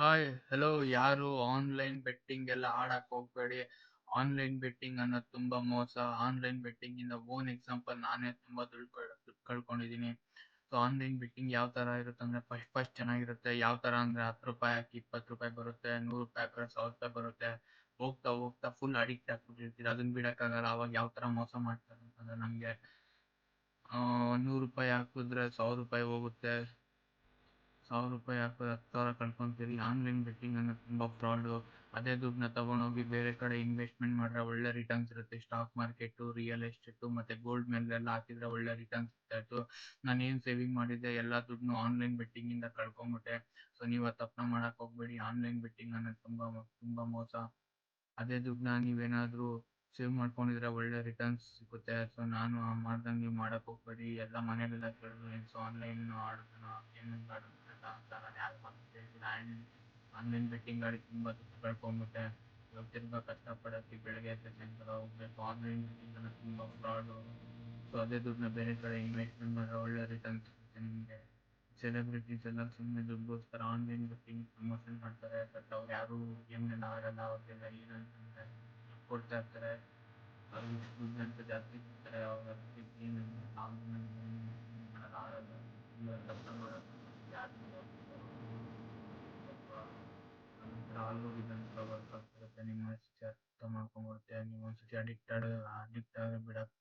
Hi hello ಯಾರು? Online betting ಎಲ್ಲ ಆಡಕ್ ಹೋಗ್ಬೇಡಿ. ಆನ್ಲೈನ್ ಬೆಟ್ಟಿಂಗ್ ಅನ್ನೋದು ತುಂಬಾ ಮೋಸ. ಆನ್ಲೈನ್ ಬೆಟ್ಟಿಂಗ್ ಇಂದ ಓನ್ ಎಕ್ಸಾಂಪಲ್ ನಾನೇ ತುಂಬಾ ದುಡ್ಡು ಕಳ್ಕೊಂಡಿದ್ದೀನಿ ಸೊ ಆನ್ಲೈನ್ ಬೆಟ್ಟಿಂಗ್ ಯಾವ ತರ ಇರುತ್ತೆ ಅಂದ್ರೆ ಫಸ್ಟ್ ಫಸ್ಟ್ ಚೆನ್ನಾಗಿರುತ್ತೆ. ಯಾವ ತರ ಅಂದ್ರೆ ಹತ್ತು ರೂಪಾಯಿ ಹಾಕಿ ಇಪ್ಪತ್ತು ರೂಪಾಯಿ ಬರುತ್ತೆ, ನೂರು ರೂಪಾಯಿ ಹಾಕಿದ್ರೆ ಸಾವಿರ ರೂಪಾಯಿ ಬರುತ್ತೆ. ಹೋಗ್ತಾ ಹೋಗ್ತಾ ಫುಲ್ ಅಡಿಕ್ಟ್ ಆಗ್ಬಿಟ್ಟಿರ್ತೀರಿ. ಅದನ್ನ ಬಿಡಕ್ಕಾಗಲ್ಲ. ಅವಾಗ ಯಾವ ತರ ಮೋಸ ಮಾಡ್ತಾರೆ ಅಂತಂದ್ರೆ ನಮ್ಗೆ ನೂರು ರೂಪಾಯಿ ಹಾಕಿದ್ರೆ ಸಾವಿರ ರೂಪಾಯಿ ಹೋಗುತ್ತೆ. ಸಾವಿರ ರೂಪಾಯಿ ಹಾಕಿ ಹತ್ತು ಸಾವಿರ ಕಳ್ಕೊತೀರಿ ಆನ್ಲೈನ್ ಬೆಟ್ಟಿಂಗ್ ಅನ್ನೋದು ತುಂಬಾ ಫ್ರಾಡು ಅದೇ ದುಡ್ಡನ್ನ ತಗೊಂಡೋಗಿ ಬೇರೆ ಕಡೆ ಇನ್ವೆಸ್ಟ್ಮೆಂಟ್ ಮಾಡಿದ್ರೆ ಒಳ್ಳೆ ರಿಟರ್ನ್ಸ್ ಇರುತ್ತೆ. ಸ್ಟಾಕ್ ಮಾರ್ಕೆಟ್ ರಿಯಲ್ ಎಸ್ಟೇಟ್ ಮತ್ತೆ ಗೋಲ್ಡ್ ಮೇಲೆ ಎಲ್ಲ ಹಾಕಿದ್ರೆ ಒಳ್ಳೆ ರಿಟರ್ನ್ಸ್ ಇರ್ತಾಯಿತ್ತು ನಾನು ಏನು ಸೇವಿಂಗ್ ಮಾಡಿದ್ದೆ? ಎಲ್ಲ ದುಡ್ಡನ್ನು ಆನ್ಲೈನ್ ಬೆಟ್ಟಿಂಗ್ ಇಂದ ಕಳ್ಕೊಂಡ್ಬಿಟ್ಟೆ ಸೊ ನೀವು ಆ ತಪ್ಪನ ಮಾಡಕ್ ಹೋಗ್ಬೇಡಿ. ಆನ್ಲೈನ್ ಬೆಟ್ಟಿಂಗ್ ಅನ್ನೋದು ತುಂಬಾ ತುಂಬಾ ಮೋಸ. ಅದೇ ದುಡ್ಡನ್ನ ನೀವೇನಾದರೂ ಸೇವ್ ಮಾಡ್ಕೊಂಡಿದ್ರೆ ಒಳ್ಳೆ ರಿಟರ್ನ್ಸ್ ಸಿಗುತ್ತೆ. ಸೊ ನಾನು ಮಾಡ್ದಂಗೆ ನೀವು ಮಾಡಕ್ ಹೋಗ್ಬೇಡಿ. ಎಲ್ಲ ಮನೆಯಲ್ಲೆಲ್ಲ ಕೇಳಿದ್ರು ಸೊ ಆನ್ಲೈನ್ ಆಡೋದನ್ನ, ಗೇಮಿಂಗ್ ಆಡೋದನ್ನ? ಆನ್ಲೈನ್ ಬೆಟ್ಟಿಂಗ್ ಆಡಿ ತುಂಬ ದುಡ್ಡು ಕಳ್ಕೊಂಡ್ಬಿಟ್ಟೆ ಇವಾಗ ತಿರ್ಗಾ ಕಷ್ಟಪಡಕ್ಕೆ ಬೆಳಗ್ಗೆ ಎದ್ದ ಸಾಯಂಕಾಲ ಹೋಗ್ಬೇಕು. ಆನ್ಲೈನ್ ಬೆಟ್ಟಿಂಗ್ ಅನ್ನೋದು ತುಂಬ ಫ್ರಾಡು ಸೊ ಅದೇ ದುಡ್ಡನ್ನ ಬೇರೆ ಕಡೆ ಇನ್ವೆಸ್ಟ್ಮೆಂಟ್ ಮಾಡಿದ್ರೆ ಒಳ್ಳೆ ರಿಟರ್ನ್ಸ್ ಸಿಗುತ್ತೆ ನಿಮಗೆ. ಸೆಲೆಬ್ರಿಟೀಸ್ ಎಲ್ಲ ಸುಮ್ಮನೆ ದುಡ್ಡುಗೋಸ್ಕರ ಆನ್ಲೈನ್ ಬೆಟ್ಟಿಂಗ್ ಪ್ರಮೋಷನ್ ಮಾಡ್ತಾರೆ. ಬಟ್ ಅವ್ರು ಯಾರು ಗೇಮ್ನೆಲ್ಲ ಆಡಲ್ಲ, ಅವ್ರಿಗೆಲ್ಲ ಏನಂತಂದ್ರೆ ದುಡ್ಡು ಕೊಡ್ತಾ ಇರ್ತಾರೆ. ಅವ್ರು ದುಡ್ಡು ಅಂತ ಜಾಸ್ತಿ ಕೊಡ್ತಾರೆ. ಅವ್ರು ಅದಕ್ಕೆ ಗೇಮ್ ಮಾಡಲ್ಲ, ಆಡಲ್ಲ. ಇಲ್ಲ ತಪ್ಪು ಮಾಡೋದು ಯಾರು ಥರ ವರ್ಕ್ ಆಗ್ತಿರುತ್ತೆ ನಿಮ್ಮ ಅರ್ಥ ಮಾಡ್ಕೊಂಡ್ಬಿಡುತ್ತೆ ನೀವು ಒಂದ್ಸತಿ ಅಡಿಕ್ಟ್ ಆಡ ಅಡಿಕ್ಟ್ ಆಗಿ ಬಿಡಕ್ಕೆ